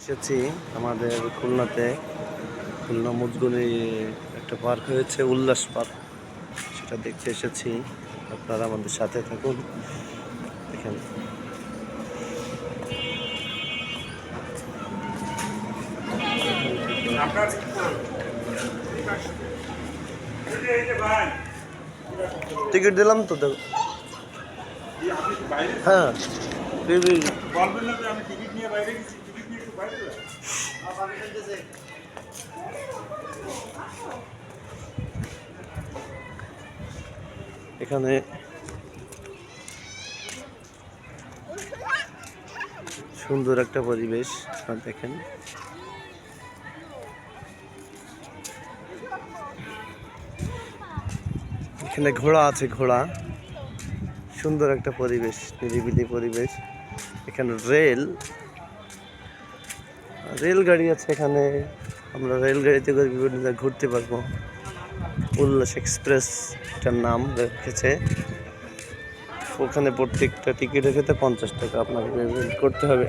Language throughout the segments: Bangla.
এসেছি আমাদের খুলনাতে। খুলনা মুজগুলি একটা পার্ক হয়েছে, উল্লাস পার্ক। সেটা দেখতে এসেছি। আপনারা আমাদের সাথে থাকুন। এখানে। টিকিট দিলাম তো, দেখো। হ্যাঁ। টিকিট নিয়ে বাইরে গেছি। এখানে সুন্দর একটা পরিবেশ দেখেন। এখানে ঘোড়া আছে, ঘোড়া। সুন্দর একটা পরিবেশ, নিরিবিলি পরিবেশ। এখানে রেল রেলগাড়ি আছে এখানে। আমরা রেলগাড়িতে করে বিভিন্ন জায়গায় ঘুরতে পারব। উল্লাস এক্সপ্রেস এটার নাম রেখেছে। ওখানে প্রত্যেকটা টিকিটের ক্ষেত্রে পঞ্চাশ টাকা আপনাকে পেমেন্ট করতে হবে।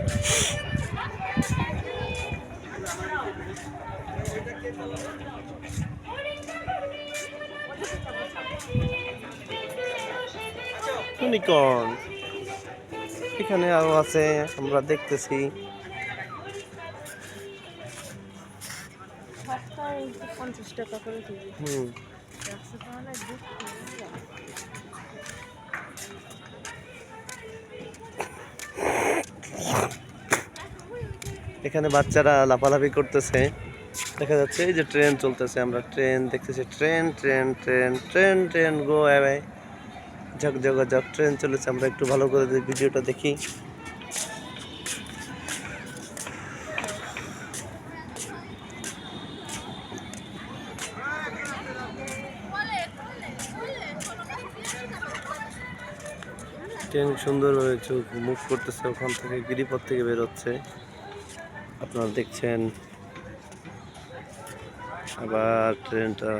এখানে আরও আছে, আমরা দেখতেছি। টাকা করে কেজি হুম। এখানে বাচ্চারা লাফালাফি করতেছে। দেখা যাচ্ছে এই যে ট্রেন চলতেছে আমরা ট্রেন দেখতেছি train train train train train go away ঝক ঝক ট্রেন চলেছে আমরা একটু ভালো করে ভিডিওটা দেখি। ট্রেন সুন্দরভাবে হয়েছে মুভ করতেছে, ওখান থেকে গিরিপথ থেকে বেরোচ্ছে। আপনারা দেখছেন, আবার ট্রেনটা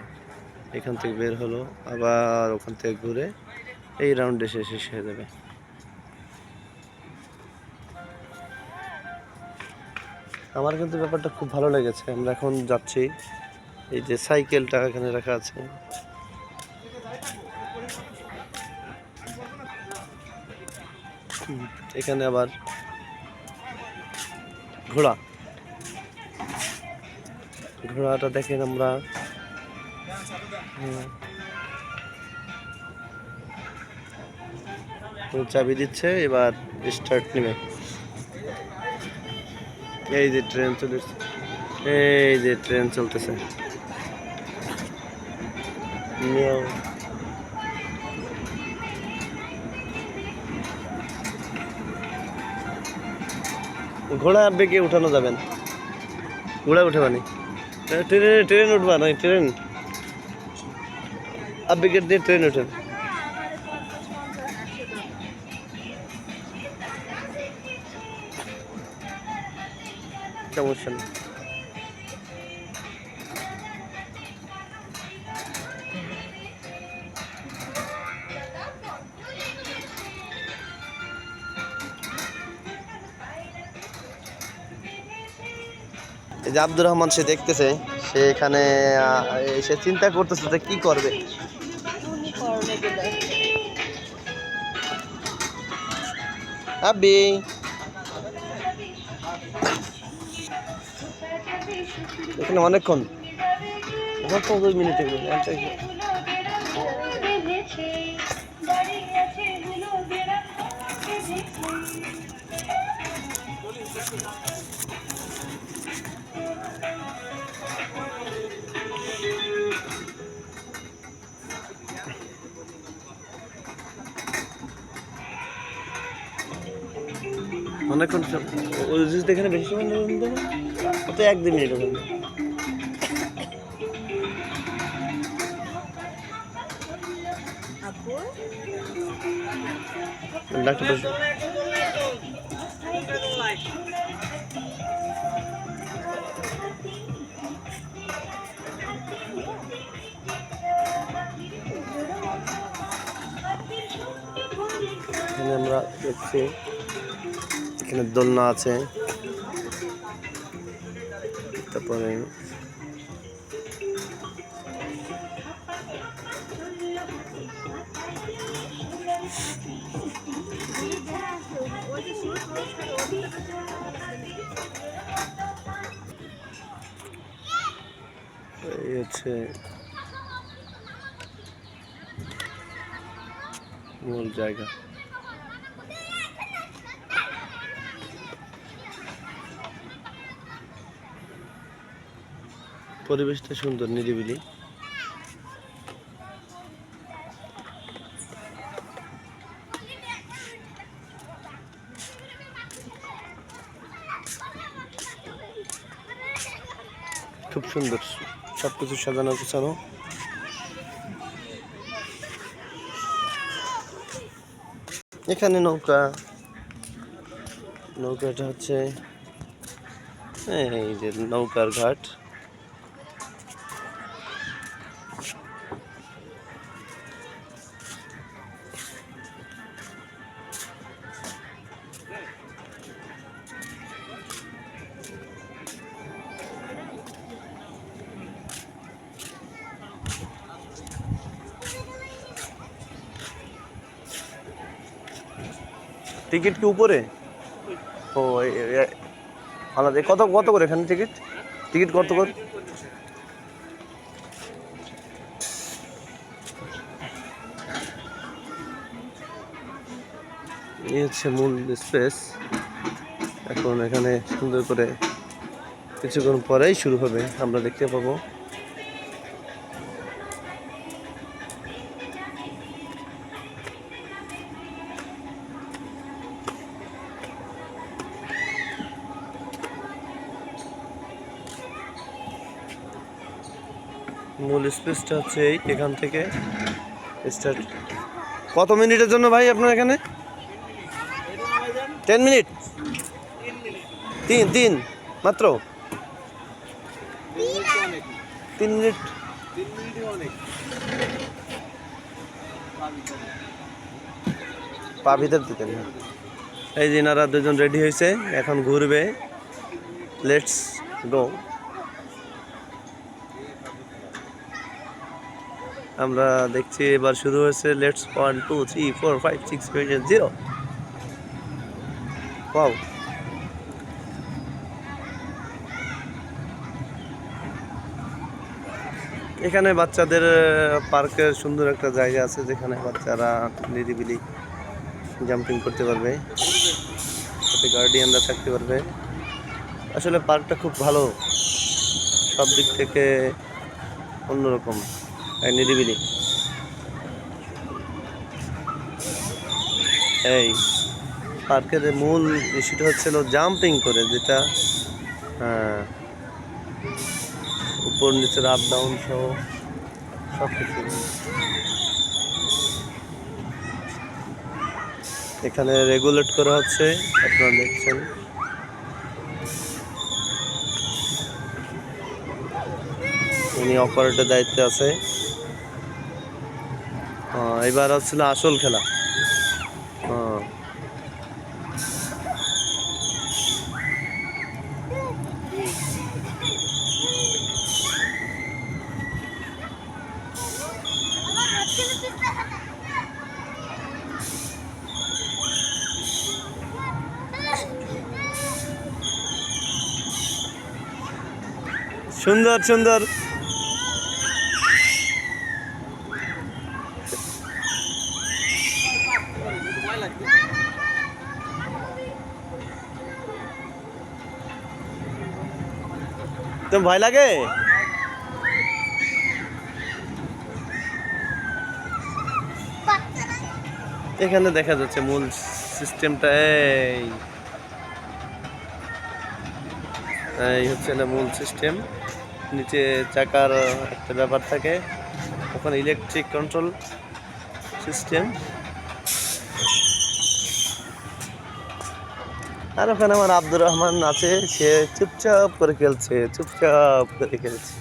এখান থেকে বের হলো, আবার ওখান থেকে ঘুরে এই রাউন্ডে এসে শেষ হয়ে যাবে। আমার কিন্তু ব্যাপারটা খুব ভালো লেগেছে, আমরা এখন যাচ্ছি। এই যে সাইকেলটা এখানে রাখা আছে। এখানে আবার ঘোড়া। ঘোড়াটা দেখেন আমরা চাবি দিচ্ছে, এবার স্টার্ট নেবে। এই যে ট্রেন চলেছে এই যে ট্রেন চলতেছে। ঘোড়া বেগে উঠানো যাবেন ঘোড়া উঠে মানে। ট্রেনে, ট্রেন উঠবা নয়, ট্রেন। আবেগের দিয়ে ট্রেন উঠেন সমস্যা নেই যে আব্দুর রহমান সে দেখতেছে, সে এখানে সে চিন্তা করতেছে যে কি করবে। আব্বি। এখানে অনেকক্ষণ। মিনিটে অনেকক্ষণ সব- ওই যদি এখানে বেশি সময় নেবেন দেবেন ও তো এক মিনিট ওখানে ডাক্তার বসে। আমরা দেখছি। এখানে দোলনা আছে। তারপরে এই হচ্ছে মূল জায়গা। পরিবেশটা সুন্দর, নিরিবিলি। খুব সুন্দর সব কিছু সাজানো গোছানো। এখানে নৌকা। নৌকাটা হচ্ছে, এই যে নৌকার ঘাট। টিকিট কি উপরে? ও আলাদা কত কত করে এখানে টিকিট? টিকিট কত করে? এই হচ্ছে মূল স্পেস। এখন এখানে সুন্দর করে কিছুক্ষণ পরেই শুরু হবে, আমরা দেখতে পাবো। মূল স্পেসটা হচ্ছে এই, এখান থেকে স্টার্ট কত মিনিটের জন্য ভাই আপনার এখানে? টেন মিনিট তিন তিন, মাত্র? তিন মিনিট পা ভিতর দিতেন না এই যে এনারা দুজন রেডি হয়েছে, এখন ঘুরবে। লেটস গো আমরা দেখছি এবার শুরু হয়েছে let's one, two, three, four, five, six, seven, zero. পাও এখানে বাচ্চাদের পার্কের সুন্দর একটা জায়গা আছে যেখানে বাচ্চারা নিরিবিলি জাম্পিং করতে পারবে। সাথে গার্ডিয়ানরা থাকতে পারবে। আসলে পার্কটা খুব ভালো। সব দিক থেকে অন্যরকম। নিরিবিলি এই পার্কের মূল ইস্যুটা হচ্ছিল জাম্পিং করে যেটা হ্যাঁ, উপর নিচের আপ ডাউন সহ সব কিছু এখানে রেগুলেট করা হচ্ছে আপনারা দেখছেন। উনি অপারেটের দায়িত্বে আছে। এবার হচ্ছিল আসল খেলা। আহ, সুন্দর সুন্দর। তো ভয় লাগে এখানে দেখা যাচ্ছে মূল সিস্টেমটা এই। এই হচ্ছে না মূল সিস্টেম। নিচে চাকার একটা ব্যাপার থাকে। ওখানে ইলেকট্রিক কন্ট্রোল সিস্টেম আর ওখানে আমার আব্দুর রহমান আছে সে চুপচাপ করে খেলছে চুপচাপ করে খেলছে।